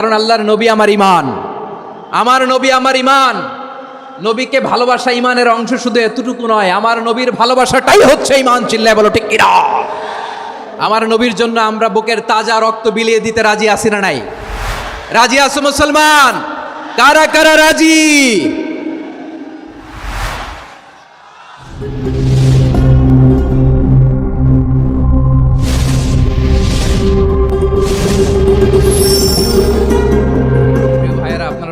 কারণ আল্লাহর নবী আমার ইমান আমার নবী আমার ইমান নবীকে ভালোবাসা ইমানের অংশ শুধু এতটুকু নয়, আমার নবীর ভালোবাসাটাই হচ্ছে ইমান চিল্লায় বলো ঠিক কিরা আমার নবীর জন্য আমরা বুকের তাজা রক্ত বিলিয়ে দিতে রাজি আসি না নাই? রাজি আসো মুসলমান? কারা কারা রাজি?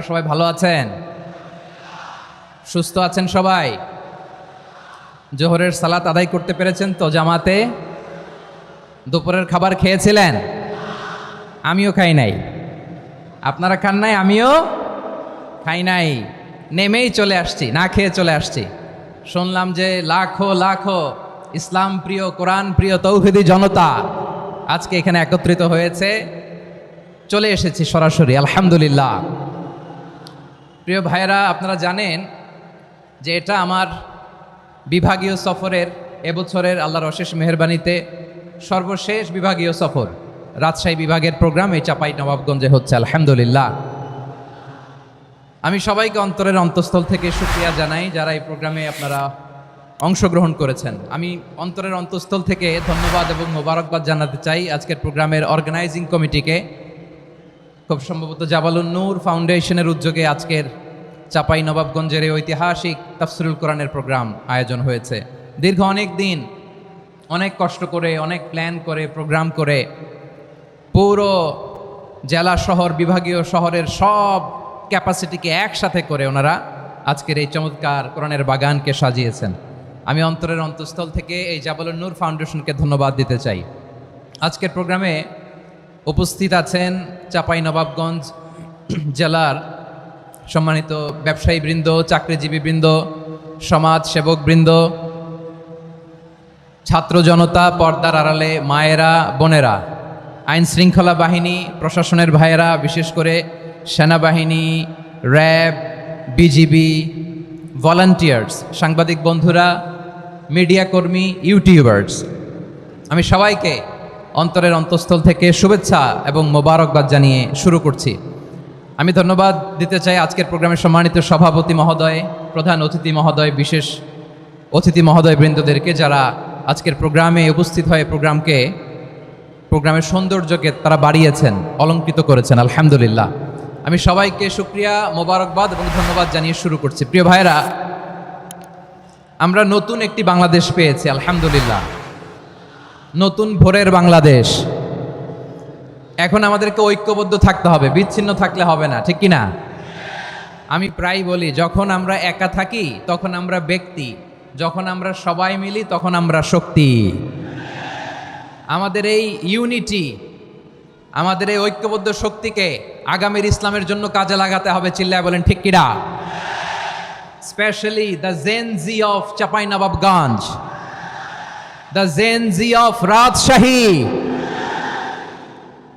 সবাই ভালো আছেন? সুস্থ আছেন সবাই? জোহরের সালাত আদায় করতে পেরেছেন তো জামাতে? দুপুরের খাবার খেয়েছিলেন? আমিও খাই নাই। আপনারা খান নাই? আমিও খাই নাই। নেমেই চলে আসছি, না খেয়ে চলে আসছি। শুনলাম যে লাখো লাখো ইসলাম প্রিয়, কোরআন প্রিয়, তৌহিদি জনতা আজকে এখানে একত্রিত হয়েছে। চলে এসেছি সরাসরি, আলহামদুলিল্লাহ। প্রিয় ভাইয়েরা, আপনারা জানেন যে এটা আমার বিভাগীয় সফরের এবছরের আল্লাহর অশেষ মেহরবানিতে সর্বশেষ বিভাগীয় সফর। রাজশাহী বিভাগের প্রোগ্রাম এই চাপাই নবাবগঞ্জে হচ্ছে, আলহামদুলিল্লাহ। আমি সবাইকে অন্তরের অন্তঃস্থল থেকে সুক্রিয়া জানাই যারা এই প্রোগ্রামে আপনারা অংশগ্রহণ করেছেন। আমি অন্তরের অন্তঃস্থল থেকে ধন্যবাদ এবং মোবারকবাদ জানাতে চাই আজকের প্রোগ্রামের অর্গানাইজিং কমিটিকে খুব সম্ভবত জাবালুন নূর ফাউন্ডেশনের উদ্যোগে আজকের চাপাই নবাবগঞ্জের এই ঐতিহাসিক তাফসিরুল কোরআনের প্রোগ্রাম আয়োজন হয়েছে। দীর্ঘ অনেক দিন, অনেক কষ্ট করে, অনেক প্ল্যান করে, প্রোগ্রাম করে পুরো জেলা শহর, বিভাগীয় শহরের সব ক্যাপাসিটিকে একসাথে করে ওনারা আজকের এই চমৎকার কোরআনের বাগানকে সাজিয়েছেন। আমি অন্তরের অন্তঃস্থল থেকে এই জাবালুন নূর ফাউন্ডেশনকে ধন্যবাদ দিতে চাই। আজকের প্রোগ্রামে উপস্থিত আছেন চাপাই নবাবগঞ্জ জেলার সম্মানিত ব্যবসায়ী বৃন্দ চাকরিজীবী বৃন্দ সমাজ সেবক বৃন্দ ছাত্র জনতা, পর্দার আড়ালে মায়েরা, বোনেরা, আইন শৃঙ্খলা বাহিনী, প্রশাসনের ভাইয়েরা, বিশেষ করে সেনাবাহিনী, র্যাব, বিজিবি ভলান্টিয়ার্স সাংবাদিক বন্ধুরা, মিডিয়া কর্মী, ইউটিউবার্স, আমি সবাইকে অন্তরের অন্তঃস্থল থেকে শুভেচ্ছা এবং মোবারকবাদ জানিয়ে শুরু করছি। আমি ধন্যবাদ দিতে চাই আজকের প্রোগ্রামের সম্মানিত সভাপতি মহোদয়, প্রধান অতিথি মহোদয়, বিশেষ অতিথি মহোদয় বৃন্দদেরকে যারা আজকের প্রোগ্রামে উপস্থিত হয়ে প্রোগ্রামকে, প্রোগ্রামের সৌন্দর্যকে তারা বাড়িয়েছেন, অলঙ্কৃত করেছেন, আলহামদুলিল্লাহ। আমি সবাইকে সুক্রিয়া মোবারকবাদ এবং ধন্যবাদ জানিয়ে শুরু করছি। প্রিয় ভাইরা আমরা নতুন একটি বাংলাদেশ পেয়েছি, আলহামদুলিল্লাহ। নতুন ভোরের বাংলাদেশ। এখন আমাদেরকে ঐক্যবদ্ধ থাকতে হবে, বিচ্ছিন্ন থাকলে হবে না, ঠিক কি না আমি প্রায় বলি, যখন আমরা একা থাকি, তখন আমরা ব্যক্তি, যখন আমরা সবাই মিলি, তখন আমরা শক্তি। আমাদের এই ইউনিটি, আমাদের এই ঐক্যবদ্ধ শক্তিকে আগামীর ইসলামের জন্য কাজে লাগাতে হবে, চিল্লায় বলেন, ঠিক কিরা specially the Gen Z of Chapai Nawabganj the Gen Z of Rajshahi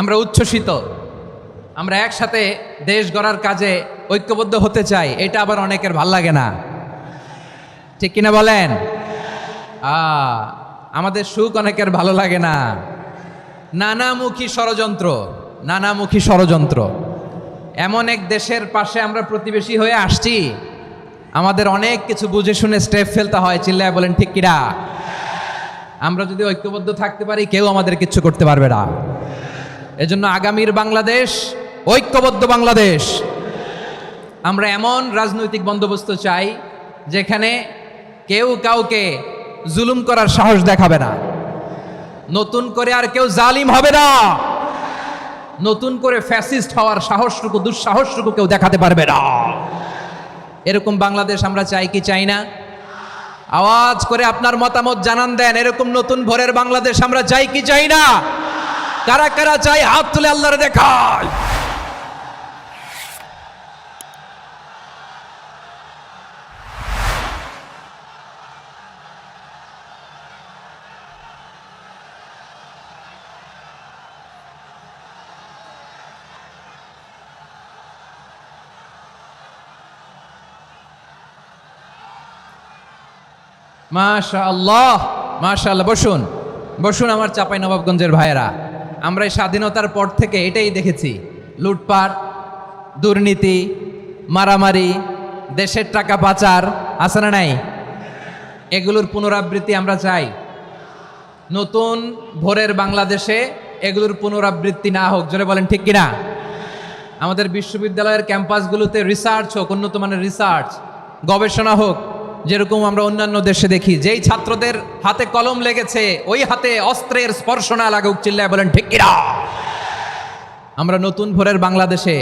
আমরা উচ্ছ্বসিত। আমরা একসাথে দেশ গড়ার কাজে ঐক্যবদ্ধ হতে চাই, এটা আবার অনেকের ভালো লাগে না। ঠিক কিনা বলেন? আমাদের সুখ অনেকের ভালো লাগে না। নানামুখী ষড়যন্ত্র নানামুখী ষড়যন্ত্র। এমন এক দেশের পাশে আমরা প্রতিবেশী হয়ে আসছি। আমাদের অনেক কিছু বুঝে শুনে স্টেপ ফেলতে হয়, চিল্লায় বলেন, ঠিক কিরা আমরা যদি ঐক্যবদ্ধ থাকতে পারি, কেউ আমাদের কিচ্ছু করতে পারবে না। এজন্য আগামীর বাংলাদেশ, ঐক্যবদ্ধ বাংলাদেশ। আমরা এমন রাজনৈতিক বন্দোবস্ত চাই, যেখানে কেউ কাউকে জুলুম করার সাহস দেখাবে না। নতুন করে আর কেউ জালিম হবে না। নতুন করে ফ্যাসিস্ট হওয়ার সাহসটুকু, দুঃসাহসটুকু কেউ দেখাতে পারবে না। এরকম বাংলাদেশ আমরা চাই কি চাই না? আওয়াজ করে আপনার মতামত জানান দেন, এরকম নতুন ভোরের বাংলাদেশ আমরা চাই কি চাই না? কারা কারা চাই হাত তুলে আল্লাহর দেখায়। মাশা আল্লাহ মাশা আল্লাহ বসুন। বসুন আমার চাপাই নবাবগঞ্জের ভাইয়েরা। আমরা এই স্বাধীনতার পর থেকে এটাই দেখেছি। লুটপাট, দুর্নীতি, মারামারি, দেশের টাকা পাচার, আছে না নাই? এগুলোর পুনরাবৃত্তি আমরা চাই। নতুন ভোরের বাংলাদেশে এগুলোর পুনরাবৃত্তি না হোক, জোরে বলেন ঠিক কিনা? আমাদের বিশ্ববিদ্যালয়ের ক্যাম্পাসগুলোতে রিসার্চ হোক, উন্নত মানের রিসার্চ গবেষণা হোক যেরকম আমরা অন্যান্য দেশে দেখি, যেই ছাত্রদের হাতে কলম লেগেছে, ওই হাতে অস্ত্রের স্পর্শ না লাগুক চিল্লায় বলেন, ঠিক আমরা নতুন ভোরের বাংলাদেশে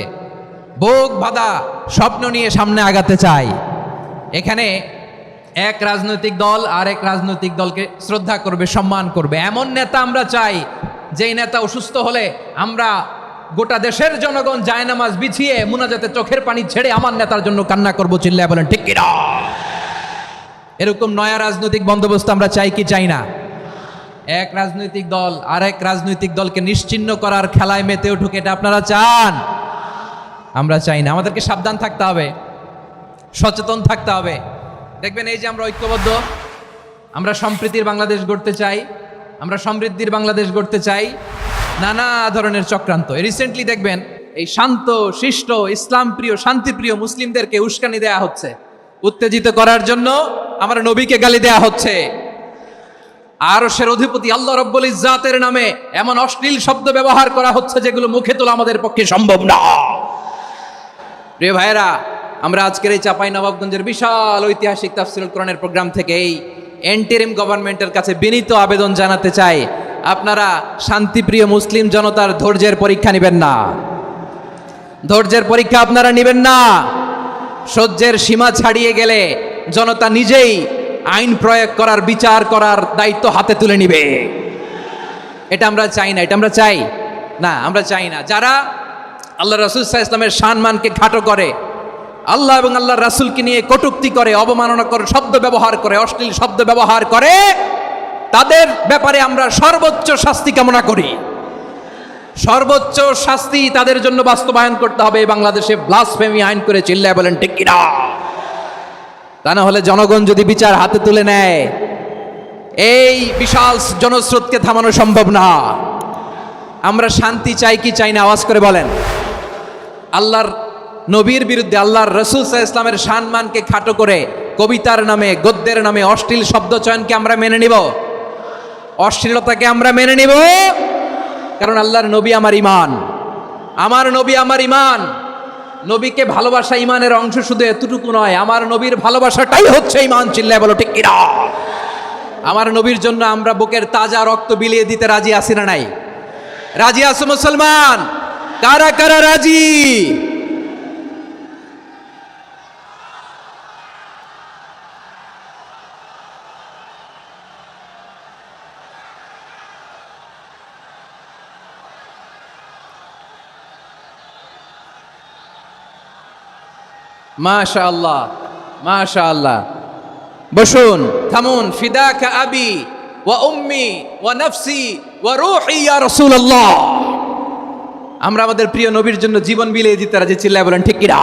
বোক বাদা স্বপ্ন নিয়ে সামনে আগাতে চাই। এখানে এক রাজনৈতিক দল আর এক রাজনৈতিক দলকে শ্রদ্ধা করবে, সম্মান করবে। এমন নেতা আমরা চাই, যেই নেতা অসুস্থ হলে আমরা গোটা দেশের জনগণ জায়নামাজ বিছিয়ে মুনাজাতে চোখের পানি ছেড়ে আমার নেতার জন্য কান্না করব, চিল্লায় বলেন, ঠিক এরকম নয়া রাজনৈতিক বন্দোবস্ত আমরা চাই কি চাই না? এক রাজনৈতিক দল আর এক রাজনৈতিক দলকে নিশ্চিহ্ন করার খেলায় মেতে উঠুক, এটা আপনারা চান? আমরা চাই না। আমাদেরকে সাবধান থাকতে হবে, সচেতন থাকতে হবে। দেখবেন এই যে আমরা ঐক্যবদ্ধ, আমরা সম্প্রীতির বাংলাদেশ গড়তে চাই, আমরা সমৃদ্ধির বাংলাদেশ গড়তে চাই, নানা ধরনের চক্রান্ত। রিসেন্টলি দেখবেন এই শান্ত, শিষ্ট ইসলাম প্রিয় শান্তিপ্রিয় মুসলিমদেরকে উস্কানি দেয়া হচ্ছে। উত্তেজিত করার জন্য আমার নবীকে গালি দেয়া হচ্ছে। আর আরশের অধিপতি আল্লাহ রব্বুল ইজ্জাতের নামে এমন অশ্লীল শব্দ ব্যবহার করা হচ্ছে যেগুলো মুখে তোলা আমাদের পক্ষে সম্ভব না। প্রিয় ভাইরা আমরা আজকের এই চাপাই নবাবগঞ্জের বিশাল ঐতিহাসিক তাফসিরুল কোরআনের প্রোগ্রাম থেকে এই এন্টেরিম গভর্নমেন্টের কাছে বিনীত আবেদন জানাতে চাই। আপনারা শান্তিপ্রিয় মুসলিম জনতার ধৈর্যের পরীক্ষা নেবেন না। ধৈর্যের পরীক্ষা আপনারা নেবেন না। সহ্যের সীমা ছাড়িয়ে গেলে জনতা নিজেই আইন প্রয়োগ করার, বিচার করার দায়িত্ব হাতে তুলে নিবে। এটা আমরা চাই না, এটা আমরা চাই না, আমরা চাই না। যারা আল্লাহ রাসুল সাহা ইসলামের সম্মানকে খাটো করে, আল্লাহ এবং আল্লাহ রাসুলকে নিয়ে কটুক্তি করে অবমাননা করে শব্দ ব্যবহার করে, অশ্লীল শব্দ ব্যবহার করে, তাদের ব্যাপারে আমরা সর্বোচ্চ শাস্তি কামনা করি। সর্বোচ্চ শাস্তি তাদের জন্য বাস্তবায়ন করতে হবে। বাংলাদেশে ব্লাসফেমি আইন করে চিল্লায় বলেন কিনা? তা না হলে জনগণ যদি বিচার হাতে তুলে নেয়, এই বিশাল জনস্রোতকে থামানো সম্ভব না। আমরা শান্তি চাই কি চাই না, আওয়াজ করে বলেন। আল্লাহর নবীর বিরুদ্ধে আল্লাহর রসুল সাহা ইসলামের সম্মানকে খাটো করে কবিতার নামে, গদ্যের নামে অশ্লীল শব্দ চয়নকে আমরা মেনে নিব। অশ্লীলতাকে আমরা মেনে নিব। কারণ আল্লাহর নবী আমার ইমান আমার নবী আমার ইমান নবীকে ভালোবাসা ইমানের অংশ শুধু এতটুকু নয়, আমার নবীর ভালোবাসাটাই হচ্ছে ইমান, চিল্লায় বলো, ঠিক কিনা? আমার নবীর জন্য আমরা বুকের তাজা রক্ত বিলিয়ে দিতে রাজি আসি না নাই? রাজি আসো মুসলমান? কারা কারা রাজি? মাশা আল্লাহ মাশা আল্লাহ বসুন, থামুন, ফিদাকা আবি ওয়া উম্মি ওয়া নফসি ওয়া রূহি ইয়া রাসূলুল্লাহ। আমরা আমাদের প্রিয় নবীর জন্য জীবন বিলিয়ে দিতে রাজি, চিল্লায় বলেন, ঠিক কিনা?